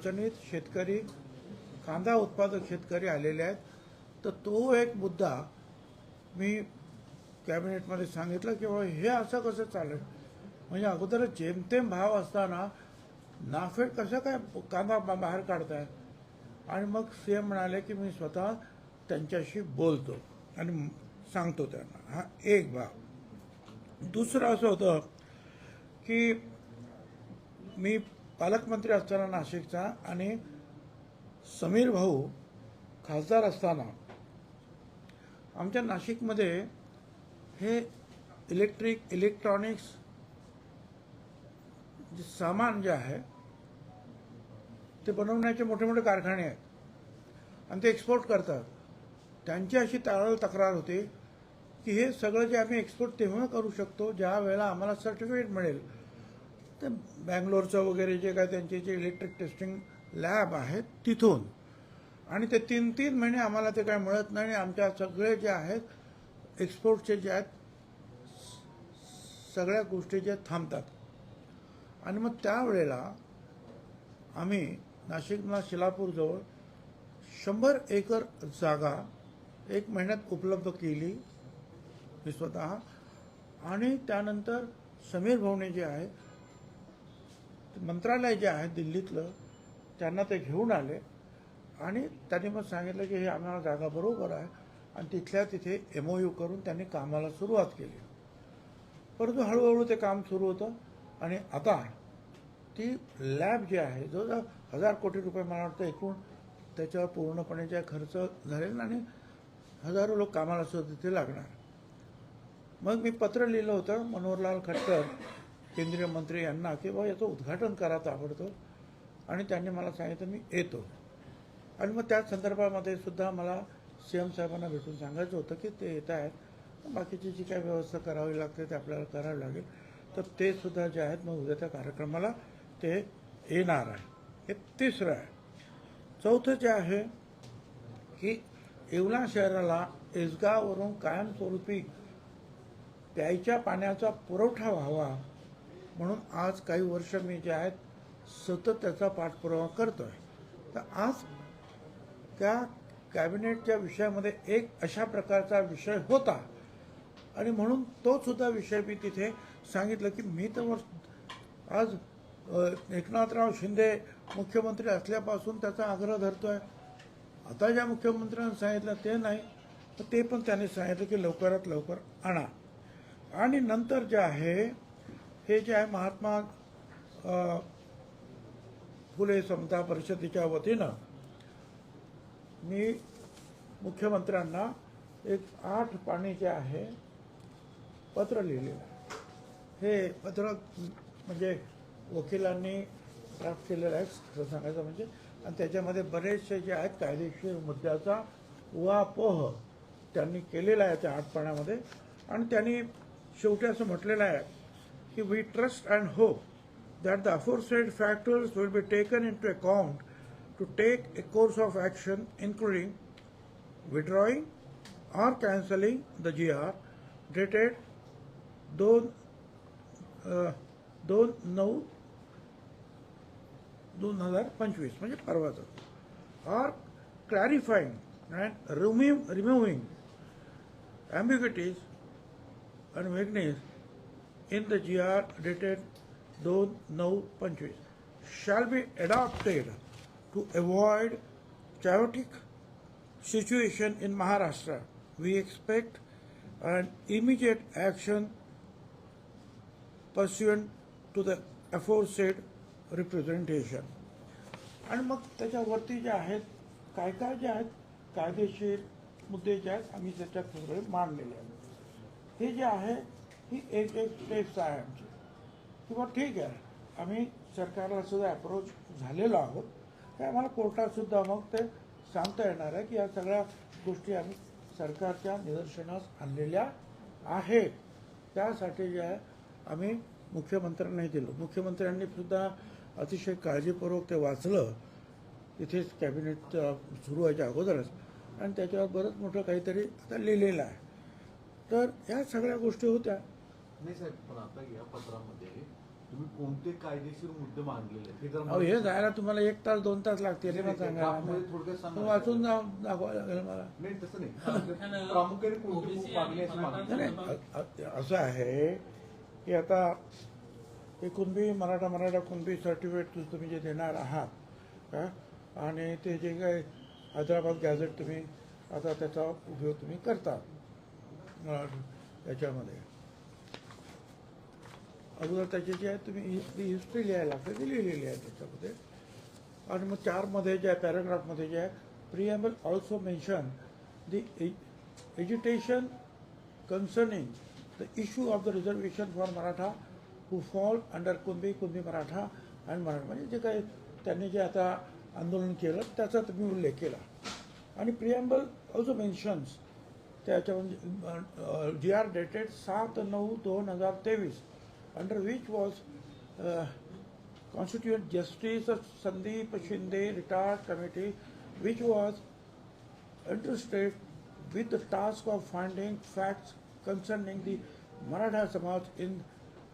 अडचणीत शेतकरी कांदा उत्पादक शेतकरी आलेले आहेत. तर तो एक मुद्दा मी कॅबिनेटमध्ये सांगितलं की बाबा हे असं कसं चालेल? म्हणजे अगोदर जेमतेम भाव असताना नाफेड कसं काय कांदा बाहेर काढताय? आणि मग सी एम म्हणाले की मी स्वतः त्यांच्याशी बोलतो आणि सांगतो त्यांना. हा एक भाग. दुसरं असं होतं की मी पालकमंत्री असताना नाशिकचा आणि समीर भाऊ खासदार असताना आमच्या नाशिकमध्ये हे इलेक्ट्रिक इलेक्ट्रॉनिक्स जे सामान जे आहे ते बनवण्याचे मोठे मोठे कारखाने आहेत. आणि ते एक्सपोर्ट करतात. त्यांची अशी ताळ तक्रार होती की हे सगळं जे आम्ही एक्सपोर्ट तेव्हा करू शकतो ज्या वेळेला आम्हाला सर्टिफिकेट मिळेल. ते बँगलोरचं वगैरे जे काय त्यांचे जे इलेक्ट्रिक टेस्टिंग लॅब आहेत तिथून. आणि ते तीन तीन महिने आम्हाला ते काय मिळत नाही आणि आमच्या सगळे जे आहेत एक्सपोर्टचे जे आहेत सगळ्या गोष्टी ज्या थांबतात. आणि मग त्यावेळेला आम्ही नाशिकला शिलापूरजवळ शंभर एकर जागा एक महिन्यात उपलब्ध केली मी स्वतः. आणि त्यानंतर समीर भवने जे आहे मंत्रालय जे आहे दिल्लीतलं त्यांना ते घेऊन आले. आणि त्यांनी मग सांगितलं की हे आम्हाला जागा बरोबर आहे. आणि तिथल्या तिथे एम ओ यू करून त्यांनी कामाला सुरुवात केली. परंतु हळूहळू ते काम सुरू होतं. आणि आता ती लॅब जी आहे जो जो हजार कोटी रुपये मला वाटतं एकूण त्याच्यावर पूर्णपणे जे खर्च झालेला आणि हजारो लोक कामाला सुद्धा तिथे लागणार. मग मी पत्र लिहिलं होतं मनोहरलाल खट्टर. केंद्रीय मंत्री यांना की बाबा याचं उद्घाटन करा ताबडतोब. आणि त्यांनी मला सांगितलं मी येतो. आणि मग त्या संदर्भामध्ये सुद्धा मला सी एम साहेबांना भेटून सांगायचं होतं की ते येत आहेत. बाकीची जी काही व्यवस्था करावी लागते ते आपल्याला करावी लागेल. तर ते सुद्धा जे आहेत मग उद्या त्या कार्यक्रमाला ते येणार आहे. हे तिसरं आहे. चौथं जे आहे की येवला शहराला एसगाववरून कायमस्वरूपी प्यायच्या पाण्याचा पुरवठा व्हावा म्हणून आज काही वर्ष मी जे आहेत सतत त्याचा पाठपुरावा करतो आहे तर आज त्या कॅबिनेटच्या विषयामध्ये एक अशा प्रकारचा विषय होता. आणि म्हणून तो सुद्धा विषय मी तिथे सांगितलं की मी तर आज एकनाथराव शिंदे मुख्यमंत्री असल्यापासून त्याचा आग्रह धरतोय. आता ज्या मुख्यमंत्र्यांनी सांगितलं ते नाही तर ते पण त्यांनी सांगितलं की लवकरात लवकर आणा. आणि नंतर जे आहे हे जे आहे महात्मा फुले समता परिषदेच्या वतीनं मी मुख्यमंत्र्यांना एक आठ पाणी जे आहे पत्र लिहिलेलं हे पत्र म्हणजे वकिलांनी ड्राफ्ट केलेलं आहे खरं सांगायचं म्हणजे. आणि त्याच्यामध्ये बरेचसे जे आहेत कायदेशीर मुद्द्याचा उहापोह त्यांनी केलेला आहे त्या आठ पाण्यामध्ये. आणि त्यांनी शेवटी असं म्हटलेलं आहे की we trust and hope that the aforesaid factors will be taken into account to take a course of action including withdrawing or cancelling the GR dated दोन अ, दोन नऊ दोन हजार पंचवीस म्हणजे परवाचं or clarifying and remove removing ambiguities and vagueness in the GR dated दोन नऊ पंचवीस shall be adopted to avoid chaotic situation in Maharashtra. We expect an immediate action pursuant to the aforesaid representation. आणि मग त्याच्यावरती जे आहेत काय काय जे आहेत कायदेशीर मुद्दे जे आहेत आम्ही त्याच्यात सगळे मांडलेले आहेत हे जे आहे ही एक एक स्टेप्स आहे आमची. किंवा ठीक आहे आम्ही सरकारला सुद्धा अप्रोच झालेलो आहोत. तर आम्हाला कोर्टातसुद्धा मग ते सांगता येणार आहे की या सगळ्या गोष्टी आम्ही सरकारच्या निदर्शनास आणलेल्या आहेत. त्यासाठी जे आहे आम्ही मुख्यमंत्र्यांनाही दिलो. मुख्यमंत्र्यांनी सुद्धा अतिशय काळजीपूर्वक ते वाचलं. तिथेच कॅबिनेट सुरू व्हायच्या अगोदरच. आणि त्याच्यावर बरंच मोठं काहीतरी आता लिहिलेलं आहे. तर ह्या सगळ्या गोष्टी होत्या. नाही साहेब पण आता या पत्रामध्ये तुम्ही कोणते कायदेशीर मुद्दे मांडलेले आहेत? हे जर अहो हे जायला तुम्हाला एक तास दोन तास लागतील हे मला ड्राफ्टमध्ये थोडक्यात सांगा सांगा. वाचून जा- दाखवावं लागेल मला. नाही तसं नाही. प्रामुख्याने कोणते खूप मागणी अशी मागणी. नाही नाही अ- अ- असं आहे की आता हे कुणबी मराठा मराठा कुणबी सर्टिफिकेट तुम्ही जे देणार आहात का आणि ते जे काय हैदराबाद गॅझेट तुम्ही आता त्याचा उपयोग तुम्ही करता अ, याच्यामध्ये. अगोदर त्याची जी आहे तुम्ही हि- हिस्ट्री लिहायला लागते ती लिहिलेली आहे त्याच्यामध्ये. आणि मग चारमध्ये जे आहे पॅराग्राफमध्ये जे आहे preamble also mention the agitation concerning the issue of the reservation for Maratha who fall under Kunbi Kunbi Maratha आणि मराठा म्हणजे जे काही त्यांनी जे आता आंदोलन केलं त्याचा तुम्ही उल्लेख केला. आणि प्रिएम्बल ऑल्सो मेन्शन्स त्याच्या म्हणजे जी आर डेटेड सात नऊ दोन हजार तेवीस. under which was uh, Constituent Justice of Sandeep Shinde Retired Committee, which was entrusted with the task of finding facts concerning the Maratha Samaj in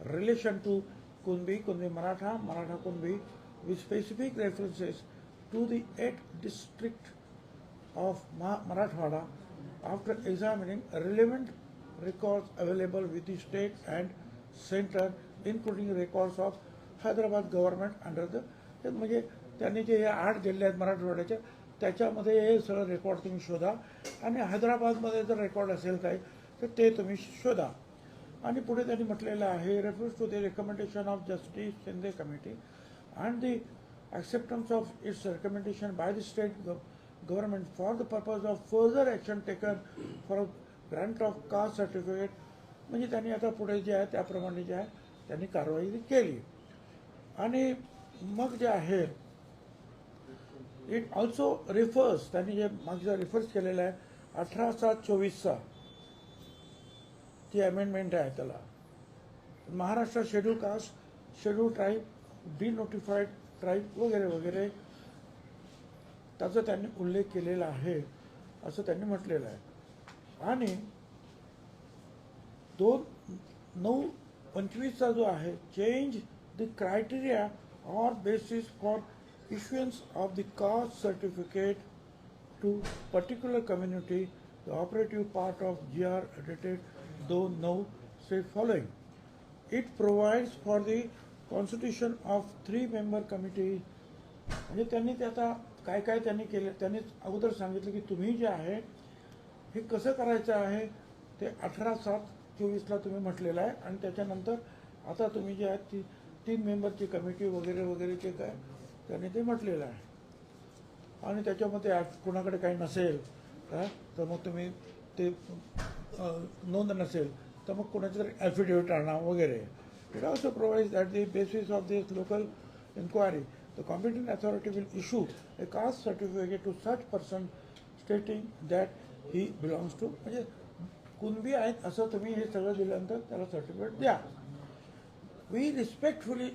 relation to Kunbi, Kunbi Maratha, Maratha Kunbi, with specific references to the 8th district of Marathwada after examining relevant records available with the state and centre including records of Hyderabad government under the म्हणजे त्यांनी जे हे आठ जिल्हे आहेत मराठवाड्याचे त्याच्यामध्ये हे सगळं रेकॉर्ड तुम्ही शोधा. आणि हैदराबादमध्ये जर रेकॉर्ड असेल काही तर ते तुम्ही शोधा. आणि पुढे त्यांनी म्हटलेलं आहे reference to the recommendation of justice Shinde committee and the acceptance of its recommendation by the state government for the purpose of further action taken for grant of caste certificate म्हणजे त्यांनी आता पुढे जे आहे त्याप्रमाणे जे आहे त्यांनी कारवाई केली. आणि मग जे आहे इट ऑल्सो रिफर्स त्यांनी जे मागचा रिफर्स केलेला आहे अठरा सात चोवीसचा ती अमेंडमेंट आहे त्याला. Maharashtra schedule caste schedule tribe denotified tribe वगैरे वगैरे त्याचा त्यांनी उल्लेख केलेला आहे असं त्यांनी म्हटलेलं आहे. आणि दोन नऊ पंचवीसचा जो आहे change the criteria or basis for issuance of the caste certificate to particular community the operative part of G R edited दोन नऊ says following it provides for the constitution of three member committee म्हणजे त्यांनी त्याचा काय काय त्यांनी केलं त्यांनी अगोदर सांगितलं की तुम्ही जे आहे हे कसं करायचं आहे ते अठरा सात चोवीसला तुम्ही म्हटलेलं आहे. आणि त्याच्यानंतर आता तुम्ही जे आहे ती तीन मेंबरची कमिटी वगैरे वगैरे जे काय त्यांनी ते म्हटलेलं आहे. आणि त्याच्यामध्ये आज कोणाकडे काही नसेल का तर मग तुम्ही ते नोंद नसेल तर मग कोणाचं तरी ॲफिडेविट आणा वगैरे. It also provides that the basis of this local inquiry the competent authority will issue a caste certificate to such person stating that he belongs to म्हणजे कुणबी आहेत असं तुम्ही हे सगळं दिल्यानंतर त्याला सर्टिफिकेट द्या. We respectfully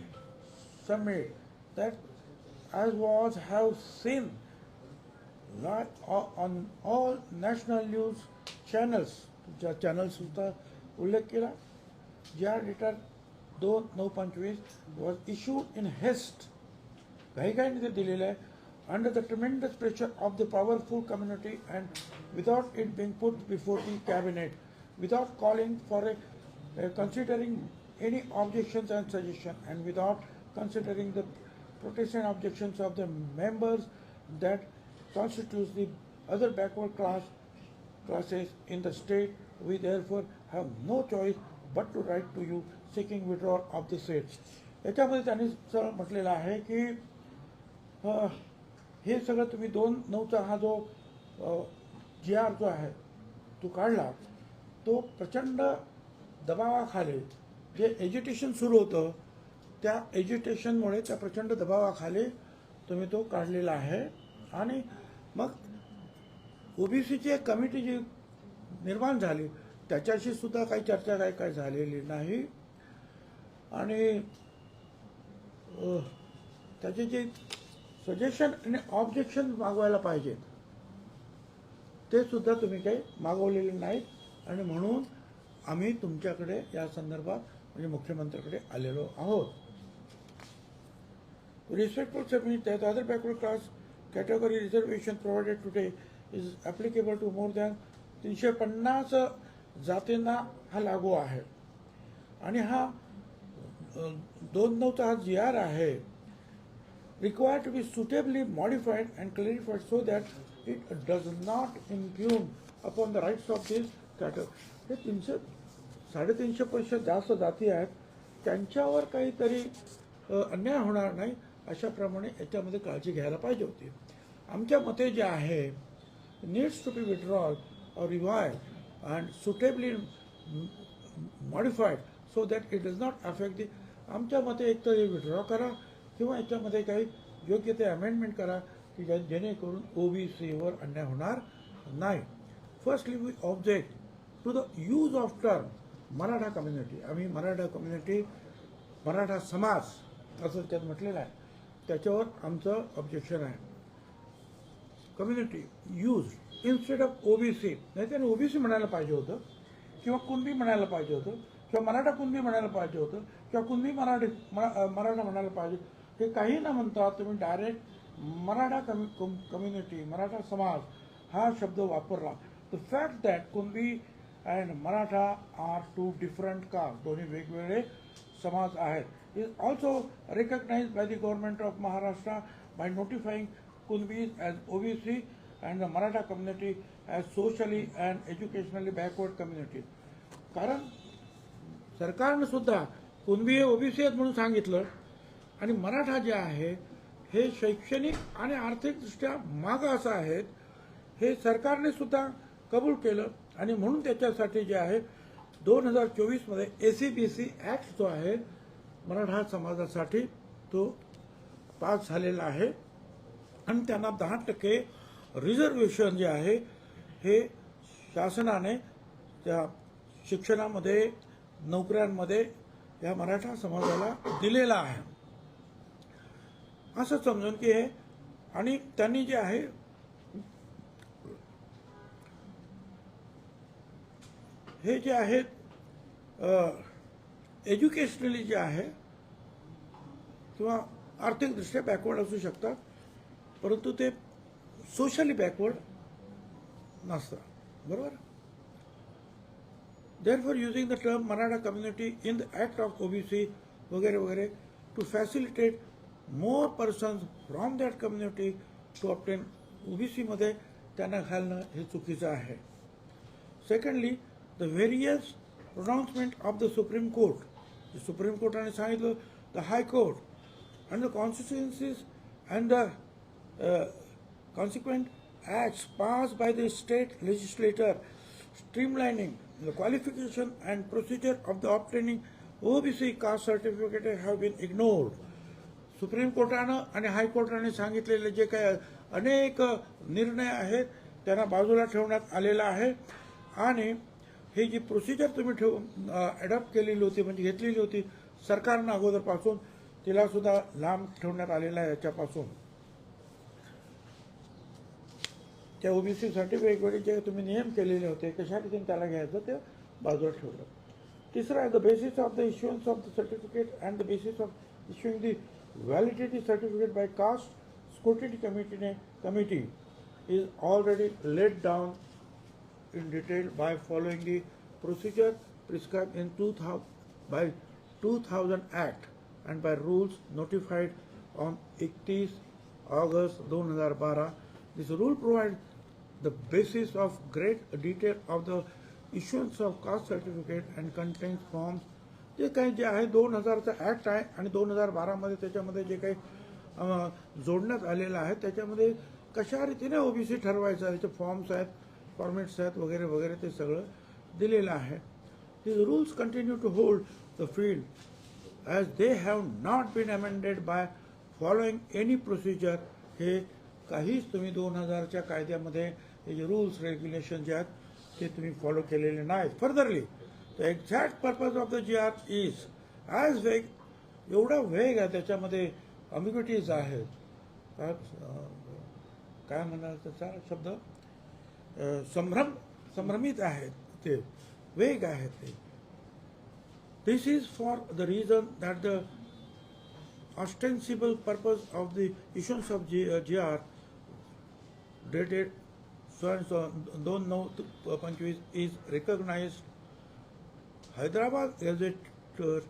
submit that as was have seen like on all national news channels तुमच्या चॅनल्ससुद्धा चॅनल्सचा उल्लेख केला. ज्या डेटा दोन नऊ पंचवीस वॉज इश्यूड इन हेस्ट काही काही ते दिलेलं आहे. Under the tremendous pressure of the powerful community and without it being put before the cabinet without calling for a considering any objections and suggestion and without considering the protection objections of the members that constitutes the other backward class classes in the state, we therefore have no choice but to write to you seeking withdrawal of the said. याच्यामध्ये त्यांनी सरळ म्हटलेलं आहे की अ, हे सगळं तुम्ही दोन नऊचा हा जो जी आर जो आहे तो काढला तो प्रचंड दबावाखाली जे एज्युटेशन सुरू होतं त्या एज्युटेशनमुळे त्या प्रचंड दबावाखाली तुम्ही तो काढलेला आहे. आणि मग ओबीसीची एक कमिटी जी निर्माण झाली त्याच्याशी सुद्धा काही चर्चा काही काही झालेली नाही. आणि त्याचे जे सजेशन आणि ऑब्जेक्शन मागवायला पाहिजेत ते सुद्धा तुम्ही काही मागवलेले नाहीत. आणि म्हणून आम्ही तुमच्याकडे या संदर्भात म्हणजे मुख्यमंत्र्याकडे आलेलो आहोत. Respectful submit that other backward class category reservation provided today is applicable to more than तीनशे पन्नास जातींना हा लागू आहे. आणि हा दोन नऊचा हा जी आर आहे. Required to be suitably modified and clarified so that it does not impugn upon the rights of these cattle. हे तीनशे साडेतीनशे पैसे जास्त जाती आहेत त्यांच्यावर काहीतरी अन्याय होणार नाही अशाप्रमाणे याच्यामध्ये काळजी घ्यायला पाहिजे होती आमच्या मते जे आहे needs to be withdrawal or revise and suitably modified so that it does not affect the आमच्या मते एकतर हे विड्रॉ करा किंवा याच्यामध्ये काही योग्य ते अमेंडमेंट करा की ज्या जेणेकरून ओबीसीवर अन्याय होणार नाही. Firstly we object to the use of term Maratha community आम्ही मराठा कम्युनिटी मराठा समाज असं त्यात म्हटलेलं आहे. त्याच्यावर आमचं ऑब्जेक्शन आहे. Community use instead of OBC नाही त्याने ओबीसी म्हणायला पाहिजे होतं किंवा कुणबी म्हणायला पाहिजे होतं किंवा मराठा कुणबी म्हणायला पाहिजे होतं किंवा कुणबी मराठी मराठा म्हणायला पाहिजे. हे काही ना म्हणता तुम्ही डायरेक्ट मराठा कम्यु कम्युनिटी मराठा समाज हा शब्द वापरला. The fact that Kunbi and Maratha are two different caste दोन्ही वेगवेगळे समाज आहेत. Is also recognise by the government of Maharashtra by notifying Kunbis as OBC and the Maratha community as socially and educationally backward community कारण सरकारनं सुद्धा कुणबी हे OBC आहेत म्हणून सांगितलं. आणि मराठा जे आहे हे शैक्षणिक आणि आर्थिकदृष्ट्या मागास आहेत हे सरकारने सुद्धा कबूल केलं. आणि म्हणून त्याच्यासाठी जे आहे दोन हजार चोवीसमध्ये A C B C act जो आहे मराठा समाजासाठी तो पास झालेला आहे. आणि त्यांना दहा टक्के रिझर्वेशन जे आहे हे शासनाने त्या शिक्षणामध्ये नोकऱ्यांमध्ये या मराठा समाजाला दिलेला आहे. असं समजून की हे आणि त्यांनी जे आहे हे जे आहेत एज्युकेशनली जे आहे किंवा आर्थिकदृष्ट्या बॅकवर्ड असू शकतात परंतु ते सोशली बॅकवर्ड नसतात. बरोबर? There for using the term Maratha community in the act of OBC वगैरे वगैरे to facilitate more persons from that community to obtain OBC मध्ये त्यांना घालणं हे चुकीचं आहे secondly the various pronouncement of the supreme court supreme कोर्टाने सांगितलं the high court and the constituencies and the uh, consequent acts passed by the state legislature streamlining the qualification and procedure of the obtaining OBC caste certificate have been ignored. Supreme कोर्टानं आणि हायकोर्टाने सांगितलेले जे काही अनेक निर्णय आहेत त्यांना बाजूला ठेवण्यात आलेला आहे. आणि ही जी प्रोसिजर तुम्ही ठेव अडॉप्ट केलेली होती म्हणजे घेतलेली होती सरकारनं अगोदरपासून तिला सुद्धा लांब ठेवण्यात आलेला आहे याच्यापासून. त्या ओबीसीसाठी वेगवेगळे जे तुम्ही नियम केलेले होते कशा रीतीने त्याला घ्यायचं ते बाजूला ठेवलं. तिसरं आहे the basis of the issuance of the certificate and the basis of issuing the Validity certificate by caste scrutiny committee, committee is already laid down in detail by following the procedure prescribed in 2000, by 2000 Act and by rules notified on 31 August 2012. This rule provides the basis of great detail of the issuance of caste certificate and contains forms जे काही जे आहे दोन हजारचा act आहे आणि दोन हजार बारामध्ये त्याच्यामध्ये जे काही जोडण्यात आलेलं आहे त्याच्यामध्ये कशा रीतीने ओबीसी ठरवायचं त्याचे फॉर्म्स आहेत फॉर्मेट्स आहेत वगैरे वगैरे ते सगळं दिलेलं आहे. These rules continue to hold the field as they have not been amended by following any procedure हे काहीच तुम्ही दोन हजारच्या कायद्यामध्ये हे जे रूल्स रेग्युलेशन जे आहेत ते तुम्ही फॉलो केलेले नाहीत. Furtherly the exact purpose of the G R is as vague एवढा वेग आहे त्याच्यामध्ये अम्युनिटीज आहेत. काय म्हणाल त्याचा शब्द? संभ्रम संभ्रमित आहेत ते. वेग आहेत ते. This is for the reason that the ostensible purpose of the issuance of G G GR dated so and so दोन नऊ त- पंचवीस is recognized Hyderabad Gazetteer,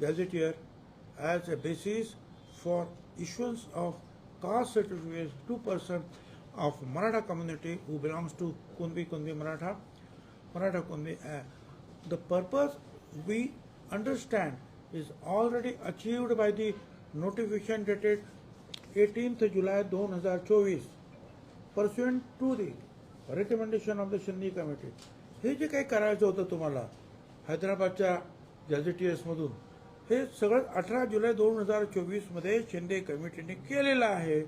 Gazetteer as a basis for issuance of caste certificates to person of Maratha community who belongs to Kunbi Kunbi Maratha, Maratha Kunbi. Uh, the purpose we understand is already achieved by the notification dated 18th July 2024 pursuant to the recommendation of the Shindi committee. हे जे काही करायचं होतं तुम्हाला हैदराबादच्या गॅझेटियर्समधून. हे सगळं अठरा जुलै दोन हजार चोवीसमध्ये शिंदे कमिटीने केलेलं आहे.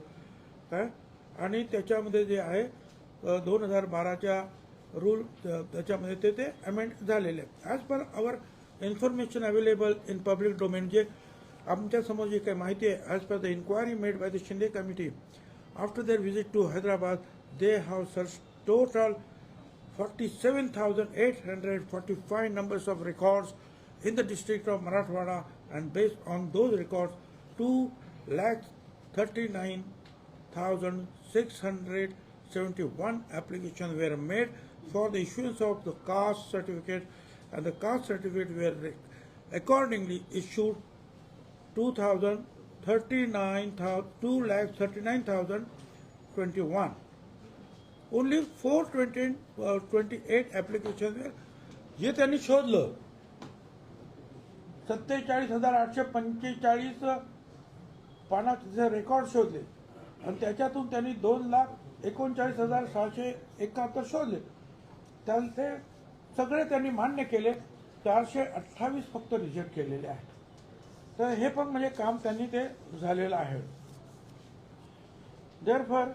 काय? आणि त्याच्यामध्ये जे आहे दोन हजार बाराच्या रूल त्याच्यामध्ये ते ते अमेंड झालेले as per our information available in public domain जे आमच्यासमोर जी काही माहिती आहे as per the inquiry made by the Shinde committee after their visit to Hyderabad they have search total 47,845 numbers of records in the district of Marathwada and based on those records, 2 lakh 39,671 applications were made for the issuance of the caste certificate and the caste certificate were accordingly issued 2,039, 2 lakh 39,021. Only four twenty twenty eight application हे त्यांनी शोधलं. सत्तेचाळीस हजार आठशे पंचेचाळीस पानाचे record शोधले. आणि त्याच्यातून त्यांनी दोन लाख एकोणचाळीस हजार सहाशे एकाहत्तर शोधले. त्यांचे सगळे त्यांनी मान्य केले. चारशे अठ्ठावीस फक्त रिजेक्ट केलेले आहेत. तर हे पण म्हणजे काम त्यांनी ते झालेलं आहे. Therefore,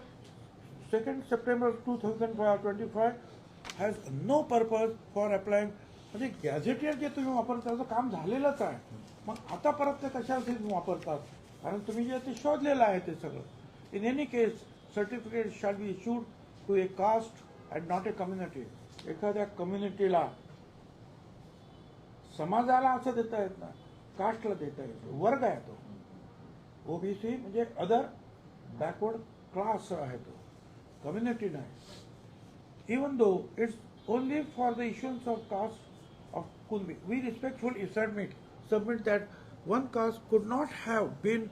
2nd September 2025 has no purpose for applying. म्हणजे गॅझेटियर जे तुम्ही वापरता त्याचं काम झालेलंच आहे. मग आता परत ते कशासाठी तुम्ही वापरतात? कारण तुम्ही जे ते शोधलेलं आहे ते सगळं. In any case certificate shall be issued to a caste and not a community एखाद्या कम्युनिटीला समाजाला असं देता येत नाही. कास्टला देता येतो वर्ग आहे तो. ओबीसी म्हणजे अदर बॅकवर्ड क्लास आहे तो. Community nights, even though it's only for the issuance of caste of Kunbi We respectful submit, submit that one caste could not have been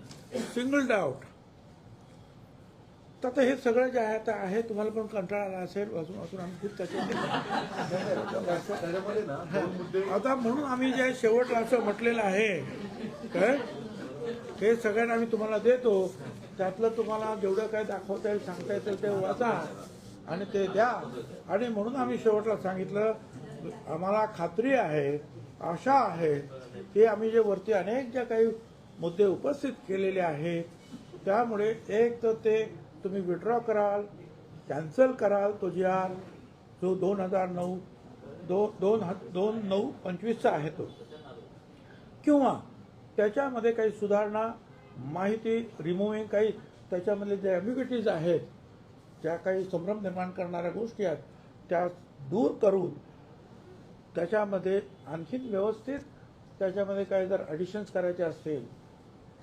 singled out. तर आता हे सगळं जे आहे ते आहे तुम्हाला पण कंटाळा आला असेल अजून अजून आम्ही खूप त्याच्या आता म्हणून आम्ही जे शेवटला असं म्हटलेलं आहे काय हे सगळ्यांना आम्ही तुम्हाला देतो त्यातलं तुम्हाला जेवढं काय दाखवता येईल सांगता येतील ते वाचा आणि ते द्या. आणि म्हणून आम्ही शेवटला सांगितलं आम्हाला खात्री आहे आशा आहे की आम्ही जे वरती अनेक ज्या काही मुद्दे उपस्थित केलेले आहे त्यामुळे एक तर ते तुम्ही विड्रॉ कराल कॅन्सल कराल तो जी आर जो दोन हजार नऊ दो दोन ह- दोन नऊ पंचवीसचा आहे तो. किंवा त्याच्यामध्ये काही सुधारणा माहिती रिमूव्हिंग काही त्याच्यामधले जे ॲम्बिग्युटीज आहेत ज्या काही संभ्रम निर्माण करणाऱ्या गोष्टी आहेत त्या दूर करून त्याच्यामध्ये आणखीन व्यवस्थित त्याच्यामध्ये काही जर ॲडिशन्स करायचे असतील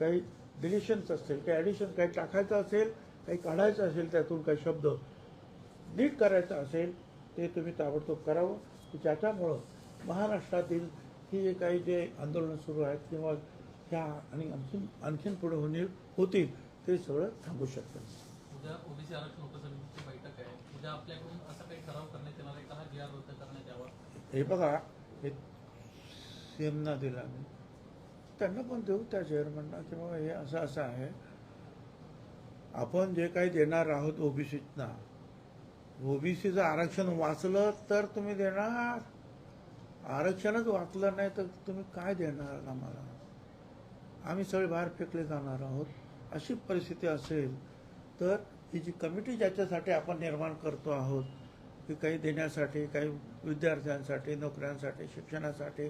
काही डिलिशन्स असतील काही ॲडिशन काही टाकायचं असेल काही काढायचं असेल त्यातून काही शब्द नीट करायचं असेल ते तुम्ही ताबडतोब करावं. की ज्याच्यामुळं महाराष्ट्रातील ही जे काही जे आंदोलनं सुरू आहेत किंवा ह्या आणि आणखीन आणखीन पुढे होणे होतील ते सगळं थांबू शकतं. उद्या ओबीसी आरक्षण उपसमितीची बैठक आहे. उद्या आपल्याकडून असा काही ठराव करण्यात येणार आहे का? हा जी आर रद्द करण्यात यावा. हे बघा हे सीएमना दिला मी. त्यांना पण देऊ त्या चेअरमनला की बाबा हे असं असं आहे. आपण जे काही देणार आहोत ओबीसीतना ओबीसीचं आरक्षण वाचलं तर तुम्ही देणार. आरक्षणच वाचलं नाही तर तुम्ही काय देणार आम्हाला? आम्ही सगळे बाहेर फेकले जाणार आहोत अशी परिस्थिती असेल तर ही जी कमिटी ज्याच्यासाठी आपण निर्माण करतो आहोत की काही देण्यासाठी काही विद्यार्थ्यांसाठी नोकऱ्यांसाठी शिक्षणासाठी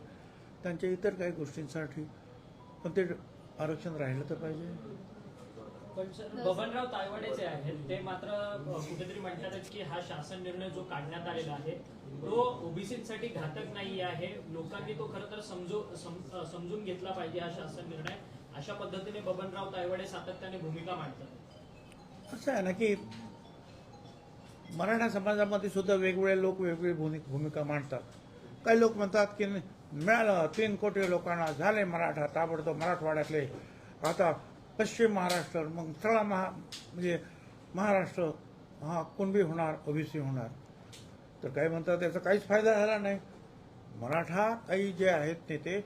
त्यांच्या इतर काही गोष्टींसाठी पण ते आरक्षण राहिलं तर पाहिजे. पण सर बबनराव तायवाडेचे आहेत. ते मात्र कुठेतरी म्हणतात की हा शासन निर्णय जो काढण्यात आलेला आहे तो ओबीसीसाठी घातक नाही आहे. लोकांनी तो खरं तर समजू सम- समजून घेतला पाहिजे हा शासन निर्णय. अशा पद्धतीने बबनराव तायवाडे सातत्याने भूमिका मांडतात. असं आहे ना की मराठा समाजामध्ये सुद्धा वेगवेगळे लोक वेगवेगळी भूमिका मांडतात. काही लोक म्हणतात की मिळालं तीन कोटी लोकांना झाले मराठा ताबडतोब मराठवाड्यातले. आता पश्चिम महाराष्ट्र मग सगळा महा म्हणजे महाराष्ट्र हा कुणबी होणार ओबीसी होणार. तर काय म्हणतात त्याचा काहीच फायदा झाला नाही. मराठा काही जे आहेत नेते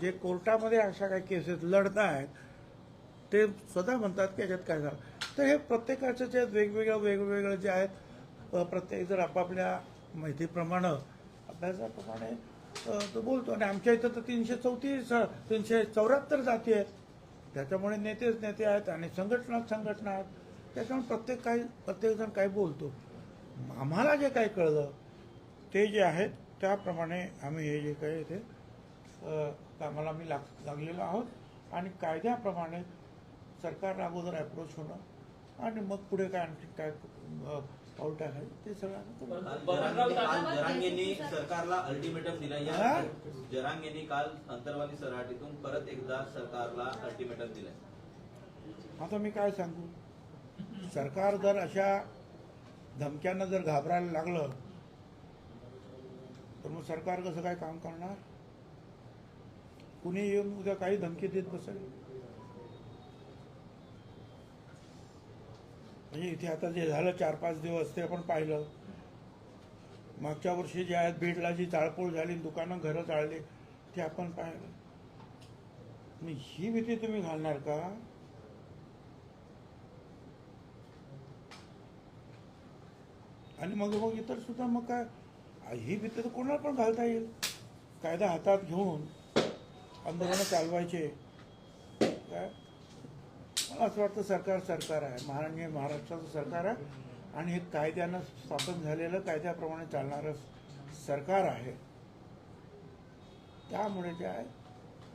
जे कोर्टामध्ये अशा काही केसेस लढत आहेत ते स्वतः म्हणतात की याच्यात काय झालं. तर हे प्रत्येकाचं जे वेगवेगळं वेगवेगळं जे आहेत प्रत्येक जर आपापल्या माहितीप्रमाणे अभ्यासाप्रमाणे तो बोलतो. आणि आमच्या इथं तर तीनशे चौतीस तीनशे चौऱ्याहत्तर जाती आहेत. त्याच्यामुळे नेतेच नेते आहेत आणि संघटनाच संघटना आहेत. त्याच्यामुळे प्रत्येक काही प्रत्येकजण काही बोलतो. आम्हाला जे काही कळलं ते जे आहेत त्याप्रमाणे आम्ही हे जे काही ते कामाला आम्ही लाग लागलेलो आहोत. आणि कायद्याप्रमाणे सरकारला अगोदर अप्रोच होणं आणि मग पुढे काय आणखी काय पाऊल टाकायचं ते सगळं काल जरांगेंनी सरकारला अल्टिमेटम दिला. या? जरांगेंनी काल अंतर्वादी सराटीतून परत एकदा सरकारला अल्टिमेटम दिलाय. आता मी काय सांगू? सरकार जर अशा धमक्यांना जर घाबरायला लागलं तर मग सरकार कसं काय काम करणार? कुणी येऊन उद्या काही धमकी देत बसेल? म्हणजे इथे आता जे झालं चार पाच दिवस ते आपण पाहिलं. मागच्या वर्षी जे आहेत बीडला जी चाळपोळ झाली दुकानं घरं चाळले ते आपण पाहिलं. ही भीती तुम्ही घालणार का? आणि मग मग इतर सुद्धा मग काय? ही भीती तर कोणाला पण घालता येईल. कायदा हातात घेऊन आंदोलनं चालवायचे. काय? मला असं वाटतं सरकार सरकार आहे. महाराष्ट्र महाराष्ट्राचं सरकार आहे. आणि हे कायद्यानं स्थापन झालेलं कायद्याप्रमाणे चालणारं सरकार आहे. त्यामुळे जे आहे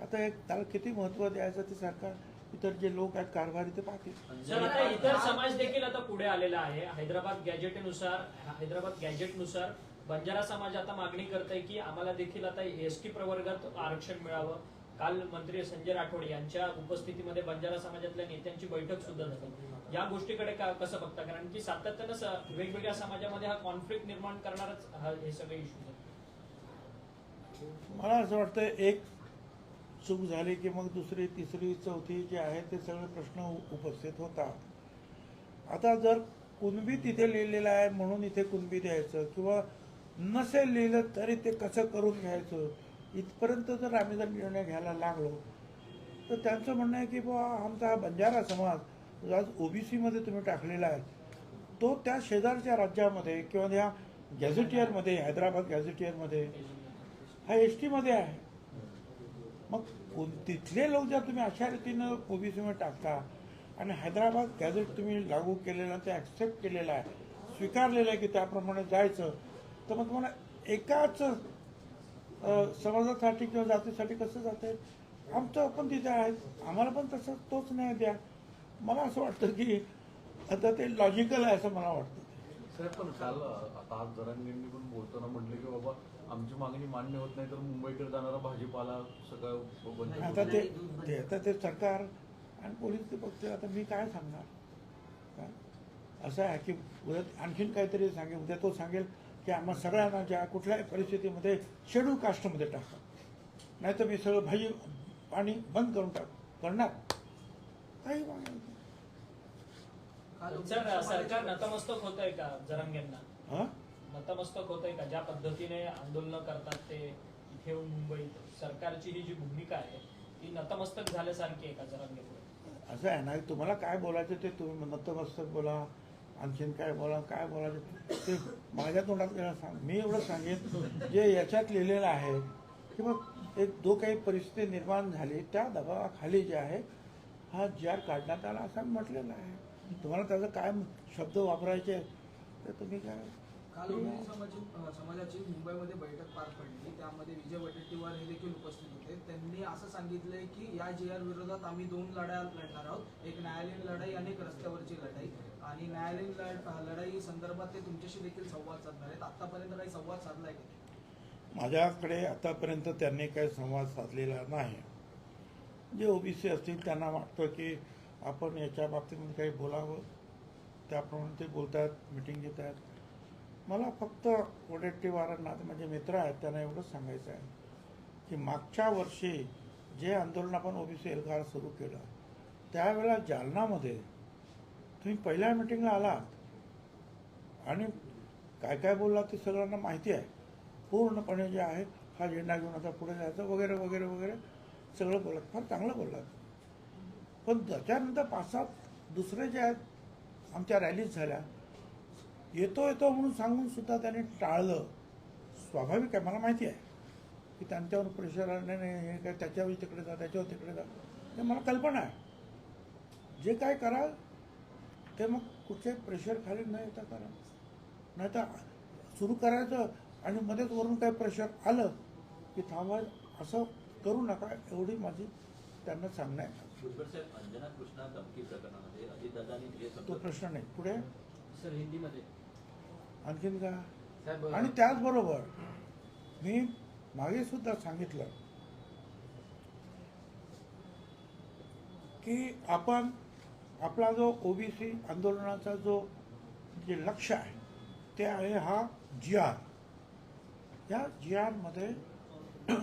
आता एक त्याला किती महत्त्व द्यायचं ते सरकार इतर जे लोक आहेत कारभारी ते पाहतील. आता इतर समाज देखील आता पुढे आलेला आहे. हैदराबाद गॅजेटनुसार हैदराबाद गॅजेटनुसार बंजारा समाज आता मागणी करत आहे की आम्हाला देखील आता एस टी प्रवर्गात आरक्षण मिळावं. काल मंत्री संजय राठोड यांच्या उपस्थितीमध्ये बंजारा समाजातल्या नेत्यांची बैठक सुद्धा झाली. या गोष्टीकडे का- कसं बघता? कारण की सातत्यानं वेगवेगळ्या समाजामध्ये हा कॉन्फ्लिक्ट निर्माण करणारच हा- हे सगळे इश्यू मला असं वाटतं एक चूक झाली की मग दुसरी तिसरी चौथी जे आहे ते सगळे प्रश्न उपस्थित होतात. आता जर कुणबी तिथे लिहिलेलं आहे म्हणून इथे कुणबी द्यायचं किंवा नसेल लिहिलं तरी ते कसं करून घ्यायचं? इथपर्यंत जर आम्ही जर निर्णय घ्यायला लागलो तर त्यांचं म्हणणं आहे की बुवा आमचा हा बंजारा समाज आज ओबीसीमध्ये तुम्ही टाकलेला आहे तो त्या शेजारच्या राज्यामध्ये किंवा त्या गॅझेटियरमध्ये हैदराबाद गॅझेटियरमध्ये हा एस टीमध्ये आहे. मग कोण- तिथले लोक जर तुम्ही अशा रीतीनं ओबीसीमध्ये टाकता आणि हैदराबाद गॅझेट तुम्ही लागू केलेलं ते ॲक्सेप्ट केलेलं आहे स्वीकारलेलं आहे की त्याप्रमाणे जायचं तर मग तुम्हाला एकाच समाजासाठी किंवा जातीसाठी कसं जाते आमचं पण तिथे आहे. आम्हाला पण तसं तोच न्याय द्या. मला असं वाटतं की आता ते लॉजिकल आहे असं मला वाटतं. साहेब पण काल आता आज जरांगेंनी पण बोलताना म्हटले की बाबा आमची मागणी मान्य होत नाही तर मुंबईकडे जाणारा भाजीपाला सगळं आता ते ते आता ते सरकार आणि पोलीस ते बघते. आता मी काय सांगणार? काय? असं आहे की उद्या आणखीन काहीतरी सांगेल. उद्या तो सांगेल. की आम्हा सगळ्यांना ज्या कुठल्याही परिस्थितीमध्ये शेड्यूल कास्टमध्ये टाका. नाही तर मी सगळं भाजी पाणी बंद करून टाक. करणार? काही सरकार नतमस्तक होत आहे का जरांगेंना? हा? नतमस्तक होत आहे का? ज्या पद्धतीने आंदोलन करतात ते इथे मुंबईत. सरकारची ही जी भूमिका आहे ती नतमस्तक झाल्यासारखी आहे का जरांगेपुढे? असं आहे ना तुम्हाला काय बोलायचं ते तुम्ही नतमस्तक बोला. आणखीन काय बोला काय बोलायचं ते माझ्या तोंडात त्याला सांग. मी एवढं सांगेन जे याच्यात लिहिलेलं आहे की मग एक जो काही परिस्थिती निर्माण झाली त्या दबावाखाली जे आहे हा जार काढण्यात आला असं म्हटलेलं आहे. तुम्हाला त्याचं काय शब्द वापरायचे तर तुम्ही काय? काल समाजाची मुंबईमध्ये बैठक पार पडली. त्यामध्ये विजय वडेट्टीवार हे देखील उपस्थित होते. त्यांनी असं सांगितलंय की या जे आर विरोधात आम्ही दोन लढाया लढणार आहोत. एक न्यायालयीन लढाई आणि एक रस्त्यावरची लढाई. आणि न्यायालयीन लढाई संदर्भात ते तुमच्याशी देखील संवाद साधणार आहेत. आतापर्यंत काही संवाद साधलाय का? माझ्याकडे आतापर्यंत त्यांनी काही संवाद साधलेला नाही. जे ओबीसी असतील त्यांना वाटतं की आपण याच्या बाबतीत काही बोलावं. त्याप्रमाणे ते बोलत आहेत मिटिंग घेत आहेत मला फक्त वडेट्टीवारांना माझे म्हणजे मित्र आहेत त्यांना एवढंच सांगायचं आहे की मागच्या वर्षी जे आंदोलन आपण ओबीसी एल्गार सुरू केलं त्यावेळेला जालनामध्ये तुम्ही पहिल्या मिटिंगला आलात आणि काय काय बोलला ते सगळ्यांना माहिती आहे. पूर्णपणे जे आहे हा झेंडा घेऊन आता पुढे जायचं वगैरे वगैरे वगैरे सगळं बोलत फार चांगलं बोललात. पण त्याच्यानंतर पाच सात दुसरे जे आहेत आमच्या रॅलीज झाल्या. येतो येतो म्हणून सांगून सुद्धा त्यांनी टाळलं. स्वाभाविक आहे मला माहिती आहे. की त्यांच्यावर प्रेशर आलं नाही नाही, हे काय त्याच्यावर तिकडे जा त्याच्यावर तिकडे जा. हे मला कल्पना आहे. जे काय कराल ते मग कुठचे प्रेशर खाली न येता करा. नाही तर सुरू करायचं आणि मध्येच वरून काही प्रेशर आलं की थांबा असं करू नका एवढी माझी त्यांना सांगणं आहे तो प्रश्न नाही. पुढे? सर हिंदीमध्ये. आणखीन का? आणि त्याचबरोबर मी मागे सुद्धा सांगितलं की आपण आपला जो ओबीसी आंदोलनाचा जो जे लक्ष आहे ते आहे हा जी आर या जी आरमध्ये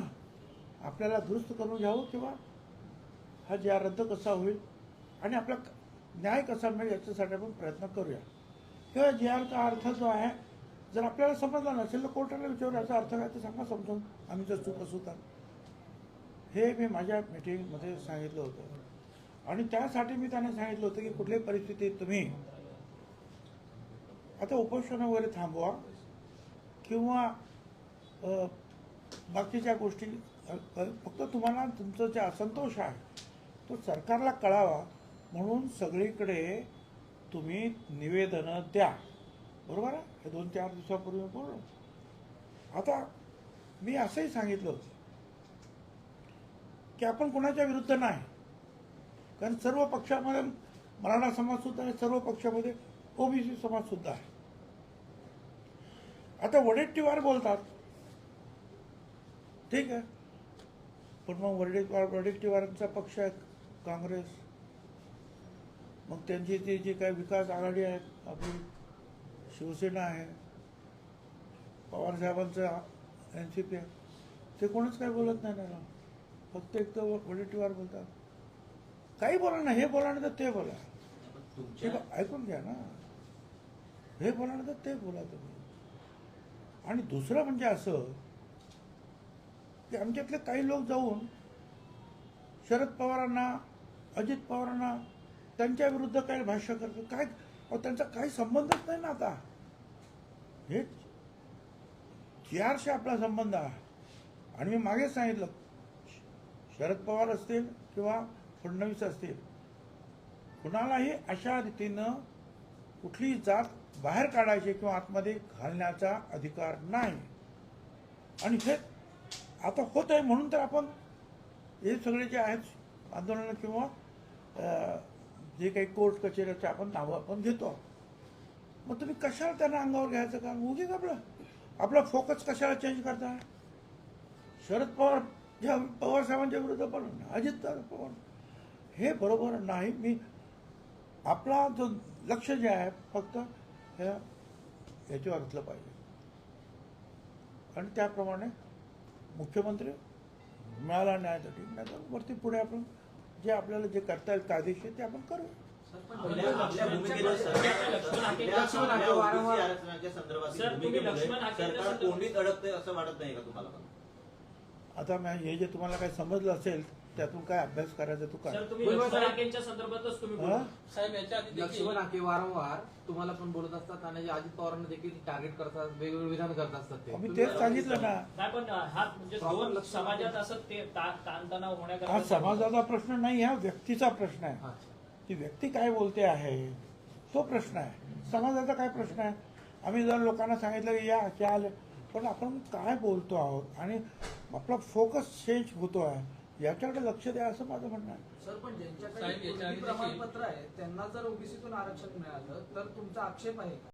आपल्याला दुरुस्त करून घ्यावं किंवा हा जी आर रद्द कसा होईल आणि आपला न्याय कसा मिळेल याच्यासाठी आपण प्रयत्न करूया. किंवा जी आरचा अर्थ जो आहे जर आपल्याला समजला नसेल तर कोर्टाला विचारू याचा अर्थ काय ते सांगा समजून आम्ही जर चूक असू तर हे मी माझ्या मीटिंगमध्ये सांगितलं होतं. आणि त्यासाठी मी त्यांना सांगितलं होतं की कुठल्याही परिस्थितीत तुम्ही आता उपोषण वगैरे थांबवा किंवा बाकीच्या गोष्टी फक्त तुम्हाला तुमचं जे असंतोष आहे तो सरकारला कळावा. म्हणून सगळीकडे तुम्ही निवेदनं द्या. बरोबर आहे? हे दोन चार दिवसापूर्वी बोललो. आता मी असंही सांगितलं होतं की आपण कोणाच्या विरुद्ध नाही. कारण सर्व पक्षामध्ये मराठा समाज सुद्धा आहे सर्व पक्षामध्ये ओबीसी समाज सुद्धा आहे. आता वडेट्टीवार बोलतात. ठीक आहे. पण मग वडेट्टीवार वडेट्टीवारांचा पक्ष आहे काँग्रेस. मग त्यांची ती जी काही विकास आघाडी आहे आपली शिवसेना आहे पवारसाहेबांचं एन सी पी आहे ते कोणच काही बोलत नाही ना. फक्त एक तर वडेट्टीवार बोलतात. काही बोला ना हे बोला नाही तर ते बोला. हे ऐकून घ्या ना. हे बोला नाही तर ते बोला तुम्ही. आणि दुसरं म्हणजे असं की आमच्यातले काही लोक जाऊन शरद पवारांना अजित पवारांना त्यांच्या विरुद्ध काय भाष्य करतात काय त्यांचा काही संबंधच नाही ना आता. हे जी आरशी आपला संबंध आहे. आणि मी मागेच सांगितलं शरद पवार असतील किंवा फडणवीस असतील. कुणालाही अशा रीतीनं कुठलीही जात बाहेर काढायची किंवा आतमध्ये घालण्याचा अधिकार नाही. आणि हे आता होत आहे म्हणून तर आपण हे सगळे जे आहेत आंदोलनं किंवा जे काही कोर्ट कचेऱ्याचे आपण नावं आपण घेतो. मग तुम्ही कशाला त्यांना अंगावर घ्यायचं का? उगीच आपलं आपला फोकस कशाला चेंज करताय शरद पवार ज्या पवार साहेबांच्या विरुद्ध पण अजित पवार हे बरोबर नाही. मी आपला जो लक्ष जे आहे फक्त ह्या याच्यावर असलं पाहिजे. आणि त्याप्रमाणे मुख्यमंत्री मिळाला न्याय तर ठीक नाही तर वरती पुढे आपण जे आपल्याला जे करता येईल कायदेशीर ते आपण करू आता मॅ हे जे तुम्हाला काही समजलं असेल त्यातून काय अभ्यास करायचा तू सर काय तुम्ही साहेब- हाकेंच्या संदर्भातच तुम्ही हा? बोला साहेब याच्या आधी देखील लक्ष्मण हाके वारंवार तुम्हाला पण बोलत असतात आणि जे अजित पवारांना देखील टार्गेट करतात वेगवेगळे विधान करत असतात ते. आम्ही तेच सांगितलं ना. नाही पण हा म्हणजे दोन समाजात. असं ते ता- ताणतणाव हा होण्याकरता समाजाचा प्रश्न नाही हा व्यक्तीचा प्रश्न आहे. अच्छा. ती व्यक्ती काय बोलते आहे तो प्रश्न आहे. समाजाचा काय प्रश्न आहे? आम्ही जर लोकांना सांगितलं की या क्या आले पण आपण काय बोलतो आहोत? आणि आपला फोकस चेंज होतो आहे. याच्याकडे लक्ष द्या असं माझं म्हणणं आहे. सर पण ज्यांच्याकडे प्रमाणपत्र आहे त्यांना जर ओबीसीतून आरक्षण मिळालं तर तुमचा आक्षेप आहे का?